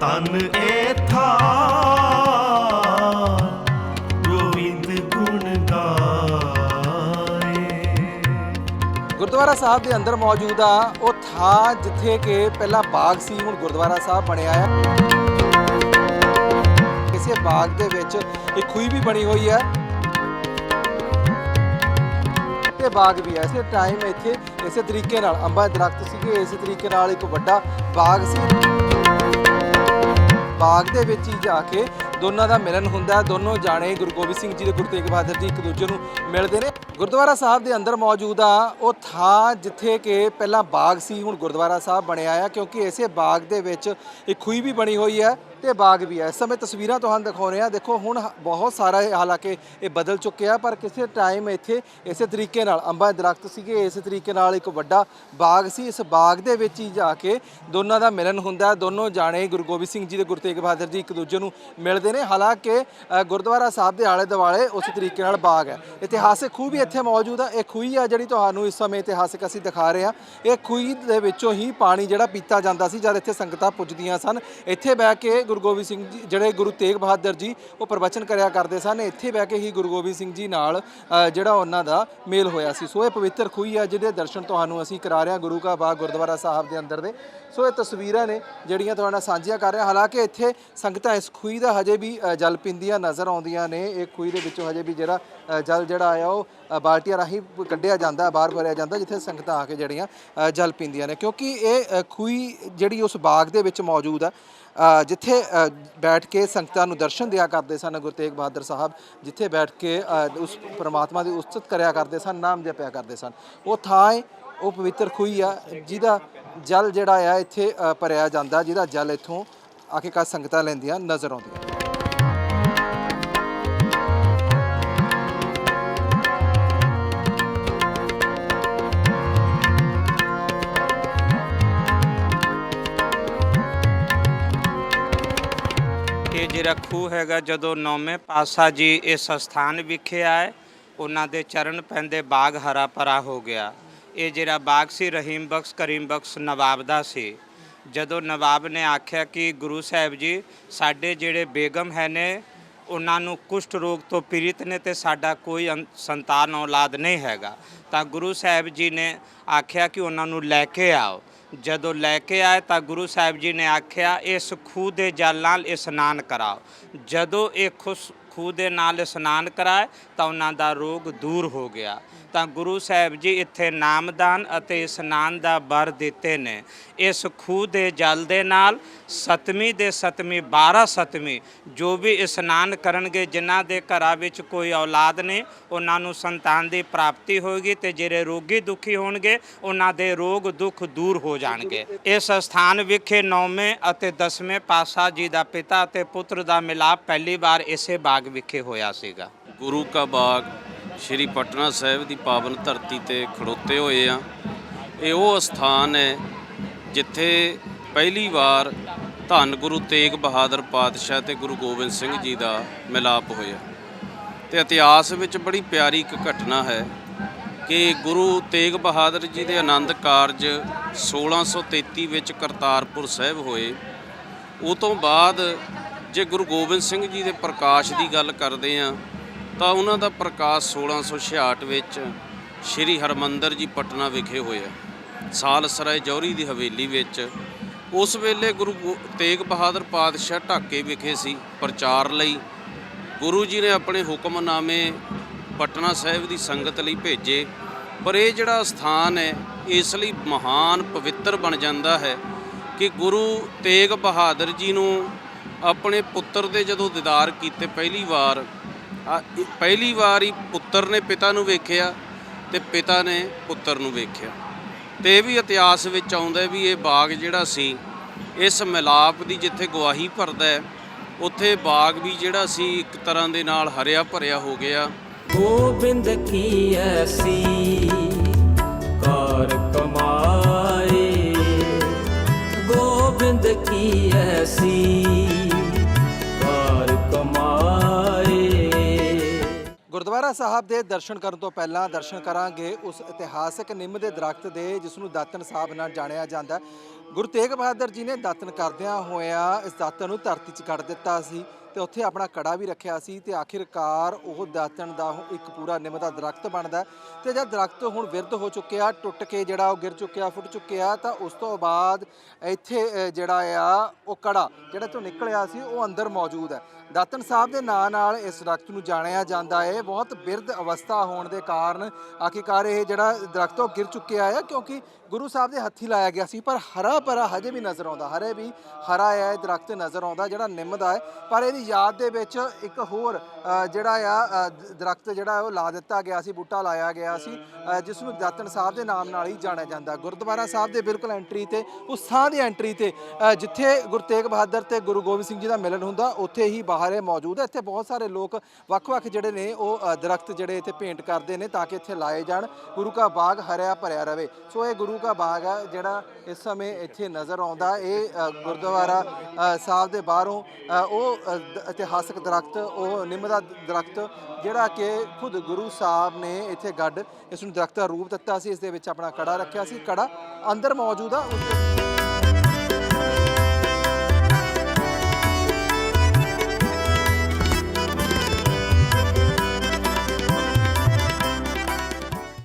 ਤਨ ਏਥਾ। ਗੋਬਿੰਦ ਗੁਣ ਗਾਏ। ਗੁਰਦੁਆਰਾ ਸਾਹਿਬ ਦੇ ਅੰਦਰ ਮੌਜੂਦ ਆ, ਉਹ ਥਾਂ ਜਿੱਥੇ ਕਿ ਪਹਿਲਾਂ ਬਾਗ ਸੀ, ਹੁਣ ਗੁਰਦੁਆਰਾ ਸਾਹਿਬ ਬਣਿਆ ਹੈ ਕਿਸੇ ਬਾਗ ਦੇ ਵਿੱਚ ਇੱਕ ਖੂਹੀ ਵੀ ਬਣੀ ਹੋਈ ਹੈ ਤੇ ਬਾਗ ਵੀ ਹੈ ਇਸੇ ਟਾਈਮ ਇੱਥੇ ਇਸੇ ਤਰੀਕੇ ਨਾਲ ਅੰਬਾਂ ਦੇ ਦਰਖਤ ਸੀਗੇ, ਇਸੇ ਤਰੀਕੇ ਨਾਲ ਇੱਕ ਵੱਡਾ ਬਾਗ ਸੀ। ਬਾਗ ਦੇ ਵਿੱਚ ਹੀ ਜਾ ਕੇ ਦੋਨਾਂ ਦਾ ਮਿਲਨ ਹੁੰਦਾ ਦੋਨੋਂ ਜਾਣੇ ਗੁਰੂ ਗੋਬਿੰਦ ਸਿੰਘ ਜੀ ਤੇ ਗੁਰੂ ਤੇਗ ਬਹਾਦਰ ਜੀ ਇੱਕ ਦੂਜੇ ਨੂੰ ਮਿਲਦੇ ਨੇ। ਗੁਰਦੁਆਰਾ ਸਾਹਿਬ ਦੇ ਅੰਦਰ ਮੌਜੂਦ ਆ, ਉਹ ਥਾਂ ਜਿੱਥੇ ਕਿ ਪਹਿਲਾਂ ਬਾਗ ਸੀ, ਹੁਣ ਗੁਰਦੁਆਰਾ ਸਾਹਿਬ ਬਣਿਆ ਆ, ਕਿਉਂਕਿ ਇਸੇ ਬਾਗ ਦੇ ਵਿੱਚ ਇੱਕ ਖੂਹੀ ਵੀ ਬਣੀ ਹੋਈ ਹੈ ਤੇ ਬਾਗ ਵੀ ਹੈ ਇਸ ਸਮੇਂ ਤਸਵੀਰਾਂ ਤੁਹਾਨੂੰ ਦਿਖਾਉਣੇ ਆ। ਦੇਖੋ, ਹੁਣ ਬਹੁਤ ਸਾਰਾ ਹਾਲਾਂਕਿ ਇਹ ਬਦਲ ਚੁੱਕਿਆ, ਪਰ ਕਿਸੇ ਟਾਈਮ ਇੱਥੇ ਇਸੇ ਤਰੀਕੇ ਨਾਲ ਅੰਬਾਂ ਦੇ ਦਰਖਤ ਸੀਗੇ, ਇਸੇ ਤਰੀਕੇ ਨਾਲ ਇੱਕ ਵੱਡਾ ਬਾਗ ਸੀ। ਇਸ ਬਾਗ ਦੇ ਵਿੱਚ ਹੀ ਜਾ ਕੇ ਦੋਨਾਂ ਦਾ ਮਿਲਨ ਹੁੰਦਾ। ਦੋਨੋਂ ਜਾਣੇ, ਗੁਰੂ ਗੋਬਿੰਦ ਸਿੰਘ ਜੀ ਤੇ ਗੁਰੂ ਤੇਗ ਬਹਾਦਰ ਜੀ ਇੱਕ ਦੂਜੇ ਨੂੰ ਮਿਲਦੇ ਨੇ। ਹਾਲਾਂਕਿ ਗੁਰਦੁਆਰਾ ਸਾਹਿਬ ਦੇ ਆਲੇ ਦੁਆਲੇ ਉਸ ਤਰੀਕੇ ਨਾਲ ਬਾਗ ਹੈ। ਇਤਿਹਾਸਿਕ ਖੂਹ ਵੀ ਇੱਥੇ ਮੌਜੂਦ ਆ। ਇਹ ਖੂਹੀ ਆ ਜਿਹੜੀ ਤੁਹਾਨੂੰ ਇਸ ਸਮੇਂ ਇਤਿਹਾਸਿਕ ਅਸੀਂ ਦਿਖਾ ਰਹੇ ਹਾਂ। ਇਹ ਖੂਹੀ ਦੇ ਵਿੱਚੋਂ ਹੀ ਪਾਣੀ ਜਿਹੜਾ ਪੀਤਾ ਜਾਂਦਾ ਸੀ ਜਦ ਇੱਥੇ ਸੰਗਤਾਂ ਪੁੱਜਦੀਆਂ ਸਨ। ਇੱਥੇ ਬਹਿ ਕੇ ਗੁਰੂ ਗੋਬਿੰਦ ਸਿੰਘ ਜੀ, ਜਿਹੜੇ ਗੁਰੂ ਤੇਗ ਬਹਾਦਰ ਜੀ, ਉਹ ਪ੍ਰਵਚਨ ਕਰਿਆ ਕਰਦੇ ਸਨ। ਇੱਥੇ ਬਹਿ ਕੇ ਹੀ ਗੁਰੂ ਗੋਬਿੰਦ ਸਿੰਘ ਜੀ ਨਾਲ ਜਿਹੜਾ ਉਹਨਾਂ ਦਾ ਮੇਲ ਹੋਇਆ ਸੀ। ਸੋ ਇਹ ਪਵਿੱਤਰ ਖੂਹੀ ਆ ਜਿਹਦੇ ਦਰਸ਼ਨ ਤੁਹਾਨੂੰ ਅਸੀਂ ਕਰਾ ਰਹੇ ਹਾਂ ਗੁਰੂ ਕਾ ਬਾਗ ਗੁਰਦੁਆਰਾ ਸਾਹਿਬ ਦੇ ਅੰਦਰ ਦੇ। ਸੋ ਇਹ ਤਸਵੀਰਾਂ ਨੇ ਜਿਹੜੀਆਂ ਤੁਹਾਡੇ ਨਾਲ ਸਾਂਝੀਆਂ ਕਰ ਰਿਹਾ। ਹਾਲਾਂਕਿ ਇੱਥੇ ਸੰਗਤਾਂ ਇਸ ਖੂਹੀ ਦਾ ਹਜੇ ਵੀ ਜਲ ਪੀਂਦੀਆਂ ਨਜ਼ਰ ਆਉਂਦੀਆਂ ਨੇ। ਇਹ ਖੂਹੀ ਦੇ ਵਿੱਚੋਂ ਹਜੇ ਵੀ ਜਿਹੜਾ ਜਲ ਜਿਹੜਾ ਆ ਉਹ ਬਾਲਟੀਆਂ ਰਾਹੀਂ ਕੱਢਿਆ ਜਾਂਦਾ, ਬਾਹਰ ਭਰਿਆ ਜਾਂਦਾ, ਜਿੱਥੇ ਸੰਗਤਾਂ ਆ ਕੇ ਜਿਹੜੀਆਂ ਜਲ ਪੀਂਦੀਆਂ ਨੇ। ਕਿਉਂਕਿ ਇਹ ਖੂਹੀ ਜਿਹੜੀ ਉਸ ਬਾਗ ਦੇ ਵਿੱਚ ਮੌਜੂਦ ਆ ਜਿੱਥੇ ਬੈਠ ਕੇ ਸੰਗਤਾਂ ਨੂੰ ਦਰਸ਼ਨ ਦਿਆ ਕਰਦੇ ਸਨ ਗੁਰੂ ਤੇਗ ਬਹਾਦਰ ਸਾਹਿਬ, ਜਿੱਥੇ ਬੈਠ ਕੇ ਉਸ ਪ੍ਰਮਾਤਮਾ ਦੀ ਉਸਤਤ ਕਰਿਆ ਕਰਦੇ ਸਨ, ਨਾਮ ਜਪਿਆ ਕਰਦੇ ਸਨ। ਉਹ ਥਾਂ ਹੈ ਉਹ ਪਵਿੱਤਰ ਖੂਹੀ ਆ, ਜਿਹਦਾ ਜਲ ਜਿਹੜਾ ਆ, ਇੱਥੇ ਭਰਿਆ ਜਾਂਦਾ, ਜਿਹਦਾ ਜਲ ਇੱਥੋਂ ਆਖਿਰਕਾਰ ਸੰਗਤਾਂ ਲੈਂਦੀਆਂ, ਨਜ਼ਰ ਆਉਂਦੀਆਂ। ਜਿਹੜਾ ਖੂਹ ਹੈਗਾ ਜਦੋਂ ਨੌਵੇਂ ਪਾਤਸ਼ਾਹ ਜੀ ਇਸ ਸਥਾਨ ਵਿਖੇ ਆਏ, ਉਹਨਾਂ ਦੇ ਚਰਨ ਪੈਂਦੇ ਬਾਗ ਹਰਾ ਭਰਾ ਹੋ ਗਿਆ। ਇਹ ਜਿਹੜਾ ਬਾਗ ਸੀ, ਰਹੀਮ ਬਖਸ਼, ਕਰੀਮ ਬਖਸ਼ ਨਵਾਬ ਦਾ ਸੀ। ਜਦੋਂ ਨਵਾਬ ਨੇ ਆਖਿਆ ਕਿ ਗੁਰੂ ਸਾਹਿਬ ਜੀ, ਸਾਡੇ ਜਿਹੜੇ ਬੇਗਮ ਹੈ ਨੇ, ਉਹਨਾਂ ਨੂੰ ਕੁਸ਼ਟ ਰੋਗ ਤੋਂ ਪੀੜਿਤ ਨੇ ਤੇ ਸਾਡਾ ਕੋਈ ਅੰ- ਸੰਤਾਨ ਔਲਾਦ ਨਹੀਂ ਹੈਗਾ। ਤਾਂ ਗੁਰੂ ਸਾਹਿਬ ਜੀ ਨੇ ਆਖਿਆ ਕਿ ਉਹਨਾਂ ਨੂੰ ਲੈ ਕੇ ਆਓ। ਜਦੋਂ ਲੈ ਕੇ ਆਏ ਤਾਂ ਗੁਰੂ ਸਾਹਿਬ ਜੀ ਨੇ ਆਖਿਆ, ਇਸ ਖੂਹ ਦੇ ਜਲ ਨਾਲ ਇਸ਼ਨਾਨ ਕਰਾਓ। ਜਦੋਂ ਇਹ ਖੁਸ਼ ਖੂਹ ਦੇ ਨਾਲ ਇਸ਼ਨਾਨ ਕਰਾਏ ਤਾਂ ਉਹਨਾਂ ਦਾ ਰੋਗ ਦੂਰ ਹੋ ਗਿਆ। ਤਾਂ ਗੁਰੂ ਸਾਹਿਬ ਜੀ ਇੱਥੇ ਨਾਮਦਾਨ ਅਤੇ ਇਸ਼ਨਾਨ ਦਾ ਵਰ ਦਿੱਤੇ ਨੇ। ਇਸ ਖੂਹ ਦੇ ਜਲ ਦੇ ਨਾਲ ਸਤਵੀਂ ਦੇ ਸਤਵੀਂ 12 ਸਤਵੀਂ ਜੋ ਵੀ ਇਸ਼ਨਾਨ ਕਰਨਗੇ, ਜਿਨ੍ਹਾਂ ਦੇ ਘਰਾਂ ਵਿੱਚ ਕੋਈ ਔਲਾਦ ਨਹੀਂ, ਉਹਨਾਂ ਨੂੰ ਸੰਤਾਨ ਦੀ ਪ੍ਰਾਪਤੀ ਹੋਏਗੀ ਤੇ ਜਿਹੜੇ ਰੋਗੀ ਦੁਖੀ ਹੋਣਗੇ, ਉਹਨਾਂ ਦੇ ਰੋਗ ਦੁੱਖ ਦੂਰ ਹੋ ਜਾਣਗੇ। ਇਸ ਸਥਾਨ ਵਿਖੇ ਨੌਵੇਂ ਅਤੇ ਦਸਵੇਂ ਪਾਤਸ਼ਾਹ ਜੀ ਦਾ ਪਿਤਾ ਅਤੇ ਪੁੱਤਰ ਦਾ ਮਿਲਾਪ ਪਹਿਲੀ ਵਾਰ ਇਸੇ ਬਾਗ ਵਿਖੇ ਹੋਇਆ ਸੀਗਾ। ਗੁਰੂ ਕਾ ਬਾਗ, ਸ਼੍ਰੀ ਪਟਨਾ ਸਾਹਿਬ ਦੀ ਪਾਵਨ ਧਰਤੀ ਤੇ ਖੜੋਤੇ ਹੋਏ ਆ। ਇਹ ਉਹ ਸਥਾਨ ਹੈ ਜਿੱਥੇ ਪਹਿਲੀ ਵਾਰ ਧੰਨ ਗੁਰੂ ਤੇਗ ਬਹਾਦਰ ਪਾਤਸ਼ਾਹ ਤੇ ਗੁਰੂ ਗੋਬਿੰਦ ਸਿੰਘ ਜੀ ਦਾ ਮਿਲਾਪ ਹੋਇਆ। ਤੇ ਇਤਿਹਾਸ ਵਿੱਚ ਬੜੀ ਪਿਆਰੀ ਇੱਕ ਘਟਨਾ ਹੈ ਕਿ ਗੁਰੂ ਤੇਗ ਬਹਾਦਰ ਜੀ ਦੇ ਆਨੰਦ ਕਾਰਜ 1633 ਵਿੱਚ ਕਰਤਾਰਪੁਰ ਸਾਹਿਬ ਹੋਏ। ਉਹ ਤੋਂ ਬਾਅਦ ਜੇ ਗੁਰੂ ਗੋਬਿੰਦ ਸਿੰਘ ਜੀ ਦੇ ਪ੍ਰਕਾਸ਼ ਦੀ ਗੱਲ ਕਰਦੇ ਆ ਤਾਂ ਉਹਨਾਂ ਦਾ ਪ੍ਰਕਾਸ਼ 1666 ਵਿੱਚ ਸ੍ਰੀ ਹਰਮੰਦਰ ਜੀ ਪਟਨਾ ਵਿਖੇ ਹੋਇਆ। ਸਾਲਸਰਾਏ ਜੌਹਰੀ ਦੀ ਹਵੇਲੀ ਵਿੱਚ ਉਸ ਵੇਲੇ ਗੁਰੂ ਗੋ- ਤੇਗ ਬਹਾਦਰ ਪਾਤਸ਼ਾਹ ਢਾਕੇ ਵਿਖੇ ਸੀ ਪ੍ਰਚਾਰ ਲਈ। ਗੁਰੂ ਜੀ ਨੇ ਆਪਣੇ ਹੁਕਮਨਾਮੇ ਪਟਨਾ ਸਾਹਿਬ ਦੀ ਸੰਗਤ ਲਈ ਭੇਜੇ, ਪਰ ਇਹ ਜਿਹੜਾ ਸਥਾਨ ਹੈ, ਇਸ ਲਈ ਮਹਾਨ ਪਵਿੱਤਰ ਬਣ ਜਾਂਦਾ ਹੈ ਕਿ ਗੁਰੂ ਤੇਗ ਬਹਾਦਰ ਜੀ ਨੂੰ ਆਪਣੇ ਪੁੱਤਰ ਦੇ ਜਦੋਂ ਦੀਦਾਰ ਕੀਤੇ ਪਹਿਲੀ ਵਾਰ ਪਹਿਲੀ ਵਾਰ ਹੀ ਪੁੱਤਰ ਨੇ ਪਿਤਾ ਨੂੰ ਵੇਖਿਆ ਤੇ ਪਿਤਾ ਨੇ ਪੁੱਤਰ ਨੂੰ ਵੇਖਿਆ। ਤੇ ਇਹ ਵੀ ਇਤਿਹਾਸ ਵਿੱਚ ਆਉਂਦਾ ਵੀ ਇਹ ਬਾਗ ਜਿਹੜਾ ਸੀ, ਇਸ ਮਿਲਾਪ ਦੀ ਜਿੱਥੇ ਗਵਾਹੀ ਭਰਦਾ ਹੈ, ਉੱਥੇ ਬਾਗ ਵੀ ਜਿਹੜਾ ਸੀ ਇੱਕ ਤਰ੍ਹਾਂ ਦੇ ਨਾਲ ਹਰਿਆ ਭਰਿਆ ਹੋ ਗਿਆ। ਗੋਬਿੰਦ ਕੀ ਐਸੀ ਕਾਰ ਕਮਾਏ? ਗੋਬਿੰਦ ਕੀ ਐਸੀ ਗੁਰਦੁਆਰਾ ਸਾਹਿਬ ਦੇ ਦਰਸ਼ਨ ਕਰਨ ਤੋਂ ਪਹਿਲਾਂ ਦਰਸ਼ਨ ਕਰਾਂਗੇ ਉਸ ਇਤਿਹਾਸਕ ਨਿੰਮ ਦੇ ਦਰਖਤ ਦੇ ਜਿਸ ਨੂੰ ਦਾਤਨ ਸਾਹਿਬ ਨਾਲ ਜਾਣਿਆ ਜਾਂਦਾ ਗੁਰੂ ਤੇਗ ਬਹਾਦਰ ਜੀ ਨੇ ਦਾਤਨ ਕਰਦਿਆਂ ਹੋਇਆਂ ਇਸ ਦਾਤਨ ਨੂੰ ਧਰਤੀ 'ਚ ਕੱਢ ਦਿੱਤਾ ਸੀ ਤੇ ਉੱਥੇ ਆਪਣਾ ਕੜਾ ਵੀ ਰੱਖਿਆ ਸੀ ਤੇ ਆਖਿਰਕਾਰ ਉਹ ਦਾਤਨ ਦਾ ਇੱਕ ਪੂਰਾ ਨਿੰਮ ਦਾ ਦਰਖਤ ਬਣਦਾ ਹੈ। ਤੇ ਜਦ ਦਰਖਤ ਹੁਣ ਵਿਰਧ ਹੋ ਚੁੱਕਿਆ, ਟੁੱਟ ਕੇ ਜਿਹੜਾ ਉਹ ਗਿਰ ਚੁੱਕਿਆ, ਫੁੱਟ ਚੁੱਕਿਆ, ਤਾਂ ਉਸ ਤੋਂ ਬਾਅਦ ਇੱਥੇ ਜਿਹੜਾ ਆ, ਉਹ ਕੜਾ ਜਿਹੜਾ ਤੋਂ ਨਿਕਲਿਆ ਸੀ, ਉਹ ਅੰਦਰ ਮੌਜੂਦ ਹੈ। ਦਾਤਨ ਸਾਹਿਬ ਦੇ ਨਾਂ ਨਾਲ ਇਸ ਦਰਖਤ ਨੂੰ ਜਾਣਿਆ ਜਾਂਦਾ ਹੈ। ਬਹੁਤ ਬਿਰਧ ਅਵਸਥਾ ਹੋਣ ਦੇ ਕਾਰਨ ਆਖਿਰਕਾਰ ਇਹ ਜਿਹੜਾ ਦਰਖਤ ਉਹ ਗਿਰ ਚੁੱਕਿਆ ਹੈ ਕਿਉਂਕਿ ਗੁਰੂ ਸਾਹਿਬ ਦੇ ਹੱਥੀ ਲਾਇਆ ਗਿਆ ਸੀ, ਪਰ ਹਰਾ ਭਰਾ ਹਜੇ ਵੀ ਨਜ਼ਰ ਆਉਂਦਾ ਹਰੇ ਵੀ ਹਰਾ ਹੈ ਇਹ ਦਰਖਤ ਨਜ਼ਰ ਆਉਂਦਾ ਜਿਹੜਾ ਨਿੰਮ ਦਾ ਹੈ। ਪਰ ਇਹਦੀ ਯਾਦ ਦੇ ਵਿੱਚ ਇੱਕ ਹੋਰ ਜਿਹੜਾ ਆ ਅ, ਦਰਖਤ ਜਿਹੜਾ ਉਹ ਲਾ ਦਿੱਤਾ ਗਿਆ ਸੀ ਬੂਟਾ ਲਾਇਆ ਗਿਆ ਸੀ ਅ, ਜਿਸ ਨੂੰ ਦਾਤਨ ਸਾਹਿਬ ਦੇ ਨਾਮ ਨਾਲ ਹੀ ਜਾਣਿਆ ਜਾਂਦਾ। ਗੁਰਦੁਆਰਾ ਸਾਹਿਬ ਦੇ ਬਿਲਕੁਲ ਐਂਟਰੀ ਤੇ ਉਸ ਥਾਂ ਦੀ ਐਂਟਰੀ ਤੇ ਜਿੱਥੇ ਗੁਰੂ ਤੇਗ ਬਹਾਦਰ ਤੇ ਗੁਰੂ ਗੋਬਿੰਦ ਸਿੰਘ ਜੀ ਦਾ ਮਿਲਨ ਹੁੰਦਾ ਉੱਥੇ ਹੀ ਬਾਹਰ ਇਹ ਮੌਜੂਦ ਹੈ। ਇੱਥੇ ਬਹੁਤ ਸਾਰੇ ਲੋਕ ਵੱਖ-ਵੱਖ ਜਿਹੜੇ ਨੇ ਉਹ ਦਰਖਤ ਜਿਹੜੇ ਇੱਥੇ ਪੇਂਟ ਕਰਦੇ ਨੇ ਤਾਂ ਕਿ ਇੱਥੇ ਲਾਏ ਜਾਣ। ਗੁਰੂ ਕਾ ਬਾਗ ਹਰਿਆ ਭਰਿਆ ਰਵੇ। ਸੋ ਇਹ ਗੁਰੂ ਕਾ ਬਾਗ ਹੈ ਜਿਹੜਾ ਇਸ ਸਮੇਂ ਇੱਥੇ ਨਜ਼ਰ ਆਉਂਦਾ ਇਹ ਗੁਰਦੁਆਰਾ ਸਾਹਿਬ ਦੇ ਬਾਹਰੋਂ ਉਹ ਇਤਿਹਾਸਕ ਦਰਖਤ, ਉਹ ਨਿੰਮ ਦਾ ਦਰਖਤ, ਜਿਹੜਾ ਕਿ ਖੁਦ ਗੁਰੂ ਸਾਹਿਬ ਨੇ ਇੱਥੇ ਗੱਡ ਇਸ ਨੂੰ ਦਰਖਤ ਦਾ ਰੂਪ ਦਿੱਤਾ ਸੀ। ਇਸ ਦੇ ਵਿੱਚ ਆਪਣਾ ਕੜਾ ਰੱਖਿਆ ਸੀ। ਕੜਾ ਅੰਦਰ ਮੌਜੂਦ ਆ, ਉਸ